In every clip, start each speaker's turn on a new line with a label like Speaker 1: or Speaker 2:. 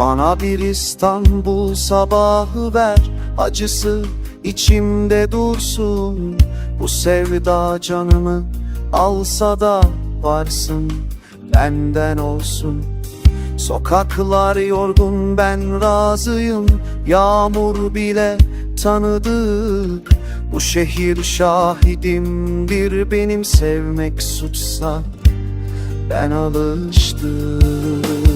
Speaker 1: Bana bir İstanbul sabahı ver Acısı içimde dursun. Bu sevda canımı alsa da varsın Benden olsun. Sokaklar yorgun ben razıyım. Yağmur bile tanıdık. Bu şehir şahidimdir benim sevmek suçsa Ben alıştım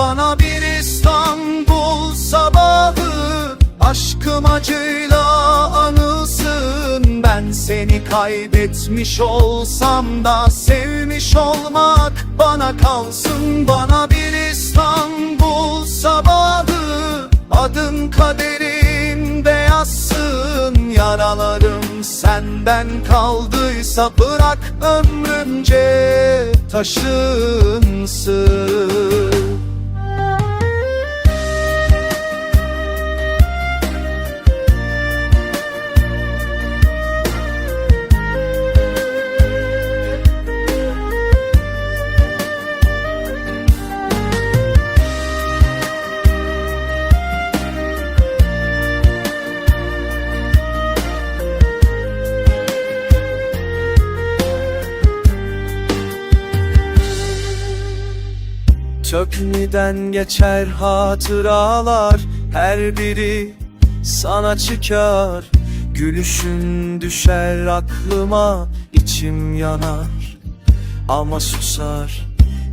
Speaker 1: Bana bir İstanbul sabahı Aşkım acıyla anılsın. Ben seni kaybetmiş olsam da Sevmiş olmak bana kalsın. Bana bir İstanbul sabahı Adın kaderimde yazsın. Yaralarım senden kaldıysa Bırak ömrümce taşınsın Çökmeden geçer hatıralar Her biri sana çıkar. Gülüşün düşer aklıma içim yanar Ama susar.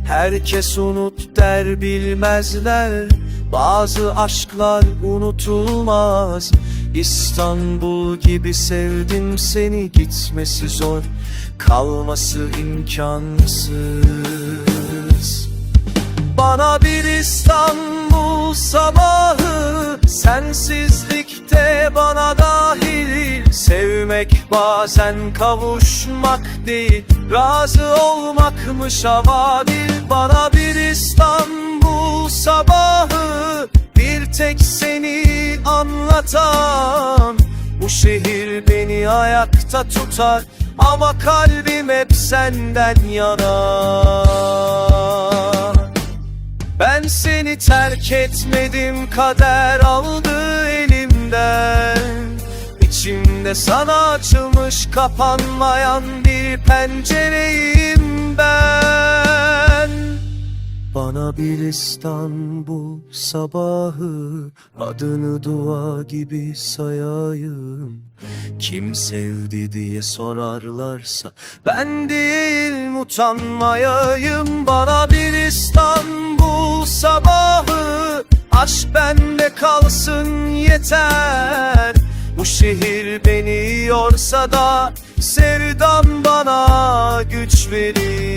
Speaker 1: Herkes unut der bilmezler Bazı aşklar unutulmaz. İstanbul gibi sevdim seni gitmesi zor Kalması imkansız bana bir İstanbul sabahı Sensizlikte bana dahil. Sevmek bazen kavuşmak değil Razı olmakmış avadil Bana bir İstanbul sabahı Bir tek seni anlatan. Bu şehir beni ayakta tutar Ama kalbim hep senden yanar seni terk etmedim kader aldı elimden. İçimde sana açılmış kapanmayan bir pencereyim ben. Bana bir İstanbul sabahı Adını dua gibi sayayım. Kim sevdi diye sorarlarsa Ben değil utanmayayım. Bana bir İstanbul sabahı Aşk bende kalsın yeter. Bu şehir beni yorsa da Sevdam bana güç verir